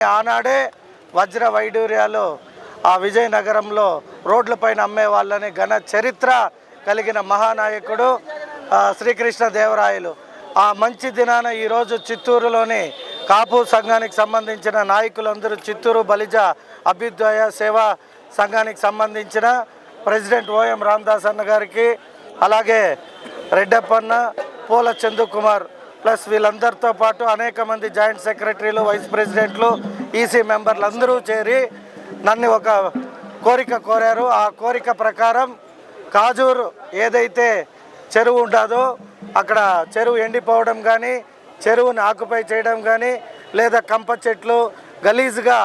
ఆనాడే వజ్ర వైడూర్యాలు ఆ విజయనగరంలో రోడ్లపైన అమ్మే వాళ్ళని ఘన చరిత్ర కలిగిన మహానాయకుడు శ్రీకృష్ణదేవరాయలు. శ్రీకృష్ణ దేవరాయలు ఆ మంచి దినాన ఈరోజు చిత్తూరులోని కాపు సంఘానికి సంబంధించిన నాయకులందరూ చిత్తూరు బలిజ అభ్యుదయ సేవా సంఘానికి సంబంధించిన ప్రెసిడెంట్ ఓఎం రామదాస్ అన్న గారికి అలాగే రెడ్డప్పన్న పూల చందు కుమార్ ప్లస్ వీళ్ళందరితో పాటు అనేక మంది జాయింట్ సెక్రటరీలు వైస్ ప్రెసిడెంట్లు ఈసీ మెంబర్లు అందరూ చేరి నన్ను ఒక కోరిక కోరారు. ఆ కోరిక ప్రకారం కాజూరు ఏదైతే చెరువు ఉంటుందో అక్కడ చెరువు ఎండిపోవడం కానీ చెరువుని ఆకుపై చేయడం కానీ లేదా కంప చెట్లు గలీజ్గా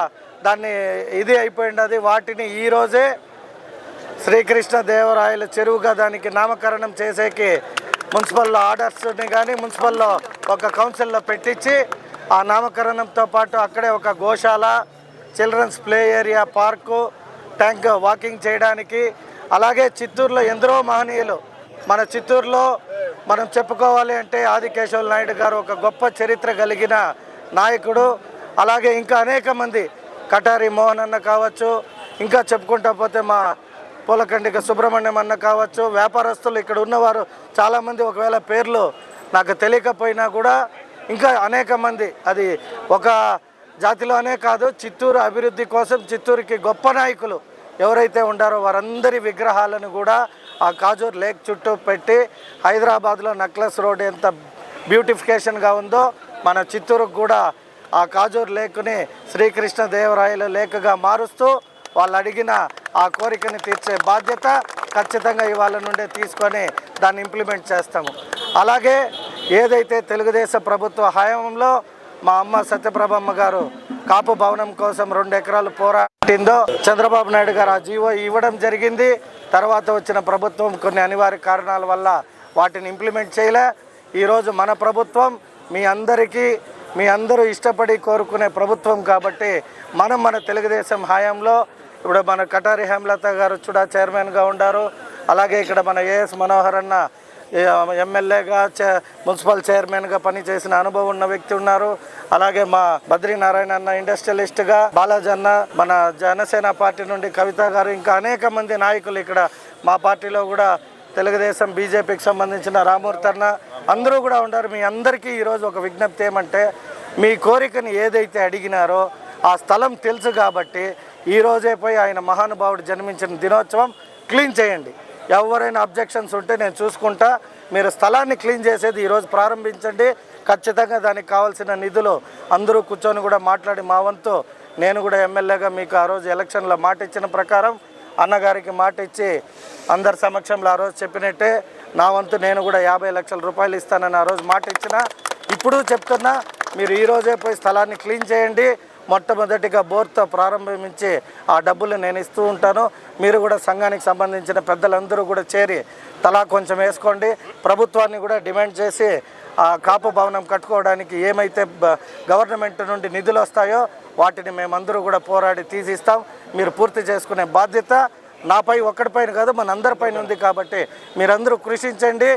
దాన్ని ఇది అయిపోయింది వాటిని ఈరోజే శ్రీకృష్ణ దేవరాయల చెరువుగా దానికి నామకరణం చేసేకి మున్సిపల్లో ఆర్డర్స్ని కానీ మున్సిపల్లో ఒక కౌన్సిల్లో పెట్టించి ఆ నామకరణంతో పాటు అక్కడే ఒక గోశాల children's play area park tank walking చేయడానికి అలాగే చిత్తూరులో ఎందరో మహనీయులు మన చిత్తూరులో మనం చెప్పుకోవాలి అంటే ఆదికేశవ నాయుడు గారు ఒక గొప్ప చరిత్ర కలిగిన నాయకుడు అలాగే ఇంకా అనేక మంది కటారి మోహన్ అన్న కావచ్చు ఇంకా చెప్పుకుంటా పోతే మా పూలకండిక సుబ్రహ్మణ్యం అన్న కావచ్చు వ్యాపారస్తులు ఇక్కడ ఉన్నవారు చాలామంది ఒకవేళ పేర్లు నాకు తెలియకపోయినా కూడా ఇంకా అనేక మంది అది ఒక జాతిలోనే కాదు చిత్తూరు అభివృద్ధి కోసం చిత్తూరుకి గొప్ప నాయకులు ఎవరైతే ఉండారో వారందరి విగ్రహాలను కూడా ఆ కాజూర్ లేక్ చుట్టూ పెట్టి హైదరాబాద్లో నక్లెస్ రోడ్ ఎంత బ్యూటిఫికేషన్గా ఉందో మన చిత్తూరుకు కూడా ఆ కాజూర్ లేక్ని శ్రీకృష్ణదేవరాయల లేక్గా మారుస్తూ వాళ్ళు అడిగిన ఆ కోరికని తీర్చే బాధ్యత ఖచ్చితంగా ఇవాళ నుండే తీసుకొని దాన్ని ఇంప్లిమెంట్ చేస్తాము. అలాగే ఏదైతే తెలుగుదేశం ప్రభుత్వ హయాంలో మా అమ్మ సత్యప్రభమ్మ గారు కాపు భవనం కోసం రెండు ఎకరాలు పోరాటిందో చంద్రబాబు నాయుడు గారు ఆ జీవో ఇవ్వడం జరిగింది. తర్వాత వచ్చిన ప్రభుత్వం కొన్ని అనివార్య కారణాల వల్ల వాటిని ఇంప్లిమెంట్ చేయలే. ఈరోజు మన ప్రభుత్వం మీ అందరికీ మీ అందరూ ఇష్టపడి కోరుకునే ప్రభుత్వం కాబట్టి మనం మన తెలుగుదేశం హయాంలో ఇప్పుడు మన కటారి హేమలత గారు చూడా చైర్మన్గా ఉండారు. అలాగే ఇక్కడ మన ఏఎస్ మనోహర్ అన్న ఎమ్మెల్యేగా మున్సిపల్ చైర్మన్గా పనిచేసిన అనుభవం ఉన్న వ్యక్తి ఉన్నారు. అలాగే మా బద్రీనారాయణ అన్న ఇండస్ట్రియలిస్ట్గా బాలాజీ అన్న మన జనసేన పార్టీ నుండి కవిత గారు ఇంకా అనేక మంది నాయకులు ఇక్కడ మా పార్టీలో కూడా తెలుగుదేశం బీజేపీకి సంబంధించిన రామూర్తి అన్న అందరూ కూడా ఉన్నారు మీ అందరికీ ఈరోజు ఒక విజ్ఞప్తి ఏమంటే మీ కోరికని ఏదైతే అడిగినారో ఆ స్థలం తెలుసు కాబట్టి ఈ పోయి ఆయన మహానుభావుడు జన్మించిన దినోత్సవం క్లీన్ చేయండి. ఎవరైనా అబ్జెక్షన్స్ ఉంటే నేను చూసుకుంటా. మీరు స్థలాన్ని క్లీన్ చేసేది ఈరోజు ప్రారంభించండి. ఖచ్చితంగా దానికి కావాల్సిన నిధులు అందరూ కూర్చొని కూడా మాట్లాడి మా వంతు. నేను కూడా ఎమ్మెల్యేగా మీకు ఆ రోజు ఎలక్షన్లో మాట ఇచ్చిన ప్రకారం అన్నగారికి మాట ఇచ్చి అందరి సమక్షంలో ఆ రోజు చెప్పినట్టే నా వంతు నేను కూడా యాభై లక్షల రూపాయలు ఇస్తానని ఆ రోజు మాట ఇచ్చిన. ఇప్పుడు చెప్తున్నా మీరు ఈరోజే పోయి స్థలాన్ని క్లీన్ చేయండి. మొట్టమొదటిగా బోర్తో ప్రారంభించి ఆ డబ్బులు నేను ఇస్తూ ఉంటాను. మీరు కూడా సంఘానికి సంబంధించిన పెద్దలందరూ కూడా చేరి తలా కొంచెం వేసుకోండి. ప్రభుత్వాన్ని కూడా డిమాండ్ చేసి ఆ కాపు భవనం కట్టుకోవడానికి ఏమైతే గవర్నమెంట్ నుండి నిధులు వస్తాయో వాటిని మేమందరూ కూడా పోరాడి తీసిస్తాం. మీరు పూర్తి చేసుకునే బాధ్యత నాపై ఒక్కడిపైన కాదు మనందరిపైన ఉంది కాబట్టి మీరందరూ కృషించండి.